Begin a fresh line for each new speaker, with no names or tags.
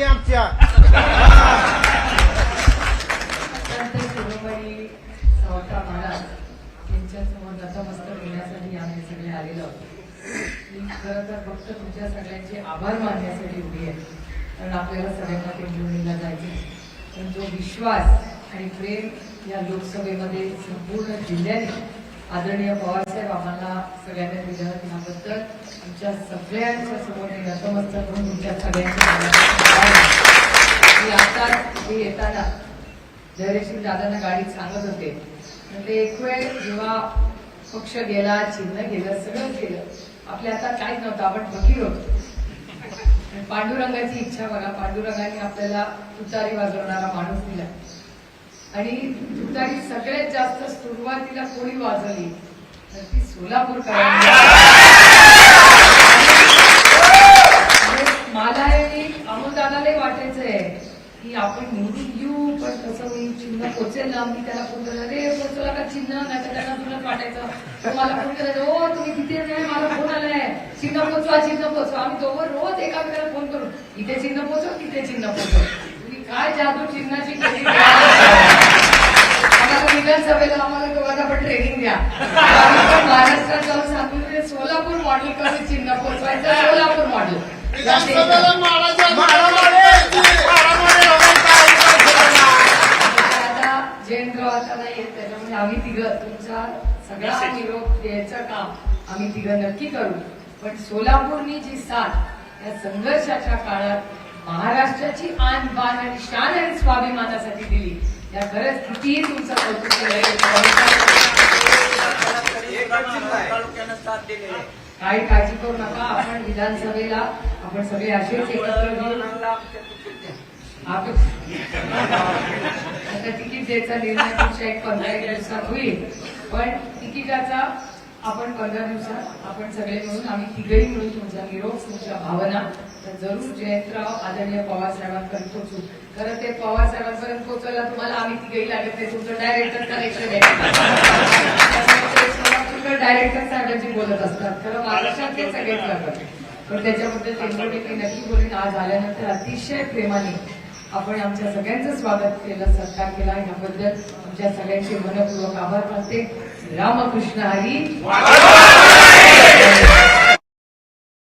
ती आमच्या
संत शिरोमणी सावता महाराज यांच्यासमोर नतमस्तक घेण्यासाठी आम्ही सगळे आलेलो आहोत. मी खरं तर फक्त तुमच्या सगळ्यांचे आभार मानण्यासाठी उभी आहे. कारण आपल्याला सगळ्यांना टेंभुर्णीला जायचे पण जो विश्वास आणि प्रेम या लोकसभेमध्ये संपूर्ण जिल्ह्याने आदरणीय पवारसाहेब आम्हाला सगळ्यांना दिलं त्याबद्दल तुमच्या सगळ्यांच्या समोर मी नतमस्तक म्हणून तुमच्या सगळ्यांच्या आभार. मी येताना जयरेशील दादांना गाडीत सांगत होते. म्हणजे ते एक वेळ जेव्हा पक्ष गेला चिन्ह गेलं सगळं गेलं. आपल्या आता काहीच नव्हतं आपण फकीर होतो. पांडुरंगाची इच्छा बघा पांडुरंगाने आपल्याला तुतारी वाजवणारा माणूस दिला. आणि तुतारी सगळ्यात जास्त सुरुवातीला कोणी वाजवली? तर ती सोलापूर मला हे अमोलदादालाही वाटायचंय की आपण निवडून घेऊ पण कसं मी चिन्ह पोचेल ना मी त्याला फोन करणार रे पोचला का चिन्ह? नाही तर त्यांना तुला वाटायचं मला फोन करायचं हो तुम्ही तिथे नाही मला फोन आलाय. चिन्ह पोचवा चिन्ह पोचवा. आम्ही दोघं रोज एकामेकाला फोन करू इथे चिन्ह पोचव तिथे चिन्ह पोचव. तुम्ही काय जादू चिन्हाची केली? विधानसभेला आम्हाला दोघांना पण ट्रेनिंग द्या. महाराष्ट्रात जाऊन सांगू ते सोलापूर मॉडेल करून चिन्ह पोचवायचं सोलापूर मॉडेल जयंतराव आता नाही येत त्याच्यामुळे आम्ही तिघं तुमचा सगळा निरोप द्यायचं काम आम्ही तिघं नक्की करू. पण सोलापूरनी जी साथ या संघर्षाच्या काळात महाराष्ट्राची आन बाण आणि शान आणि स्वाभिमानासाठी दिली. या खरंच कितीही तुमचं कौतुक काही काळजी करू नका. आपण विधानसभेला आपण सगळे असेच आता तिकीट द्यायचा निर्णय तुमच्या एक पंधरा एक दिवसात होईल. पण तिकिटाचा आपण पंधरा दिवसात आपण सगळे मिळून आम्ही तिघेही मिळून तुमचा निरोप तुमच्या भावना तर जरूर जयंतराव आदरणीय पवार पोहोचू. खरं ते पवारसाहेबांपर्यंत पोहोचायला तुम्हाला आम्ही तिघेही लागत नाही. तुमचं डायरेक्टर कनेक्शन आहे डायरेक्टर साहेबांची बोलत असतात. खरं महाराष्ट्रात ते सगळेच करतात. पण त्याच्याबद्दल टेंबोटे मी नक्की बोलेन. आज आल्यानंतर अतिशय प्रेमाने आपण आमच्या सगळ्यांचं स्वागत केलं सत्कार केला. याबद्दल आमच्या सगळ्यांचे मनपूर्वक आभार मानते. रामकृष्ण हरी.